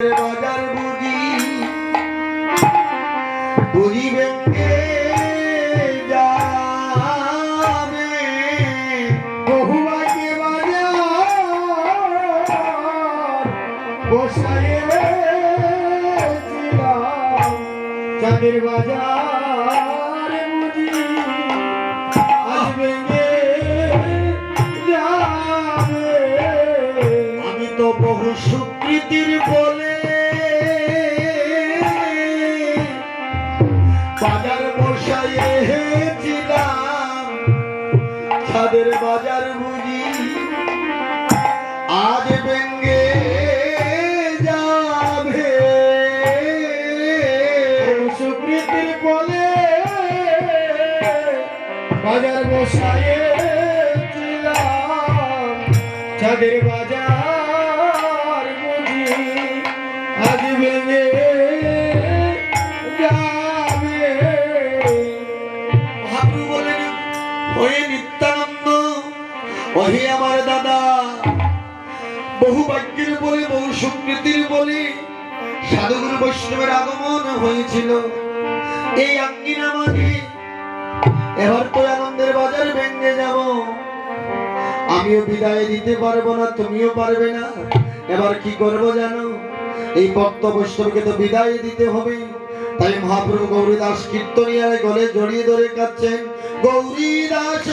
বাজার বুঝি বুঝি ভেঙ্গে যাবে। বহুবাকে বাজার বসায়ে ছিলাম চাঁদের আমি তো বহু সুকৃতির বলে বলে, বাজার বসাইয়েছিলাম চাঁদের বাজার বুঝি আজ ভেঙে যাবে। মহাপ্রভু বলেন, ওহে নিত্যানন্দ, ওহে আমার দাদা, বহু ভাগ্যের বলে, বহু সুকৃতির বলে, সাধুগুরু বৈষ্ণবের আগমন হয়েছিল। এই তো আনন্দের বাজার ভেঙে যাব। আমিও বিদায় দিতে পারব না, তুমিও পারবে না। এবার কি করব জানো? এই ভক্ত বৈষ্ণবকে তো বিদায় দিতে হবে। তাই মহাপ্রভু গৌরী দাস কীর্তনিয়ার গলে জড়িয়ে ধরে কাচ্ছেন গৌরী দাস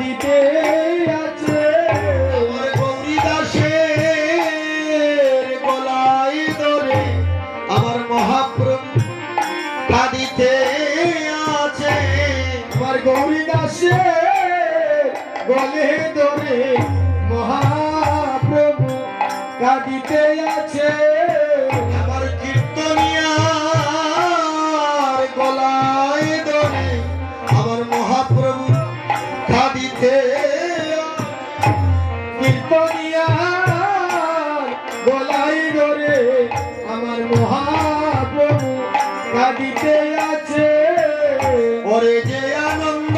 কাঁদিতে আছে। আমার গৌরী দাসের গলায় ধরে আমার মহাপ্রভু কাঁদিতে আছে। আমার গৌরী দাসের গলে ধরে মহাপ্রভু কাঁদিতে আছে। কাঁদিতে আছে। ওরে যে আনন্দ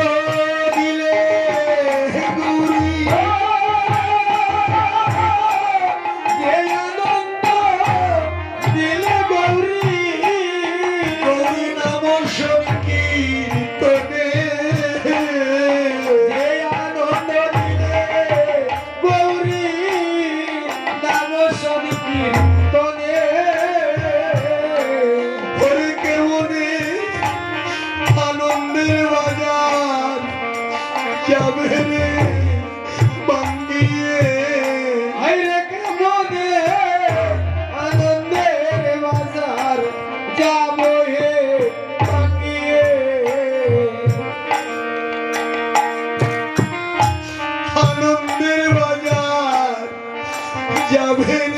দিলে গুরি। যে আনন্দ দিলে গৌরী গৌরী নাম সংকীর্তনে। যে আনন্দ দিলে গৌরী, নাম সংকীর্তনে। আনন্দের বাজার যাবে রে বাঙ্গিয়ে আইরে কেমনে আনন্দের বাজার যাব হে বাঙ্গিয়ে আনন্দের বাজার যাবে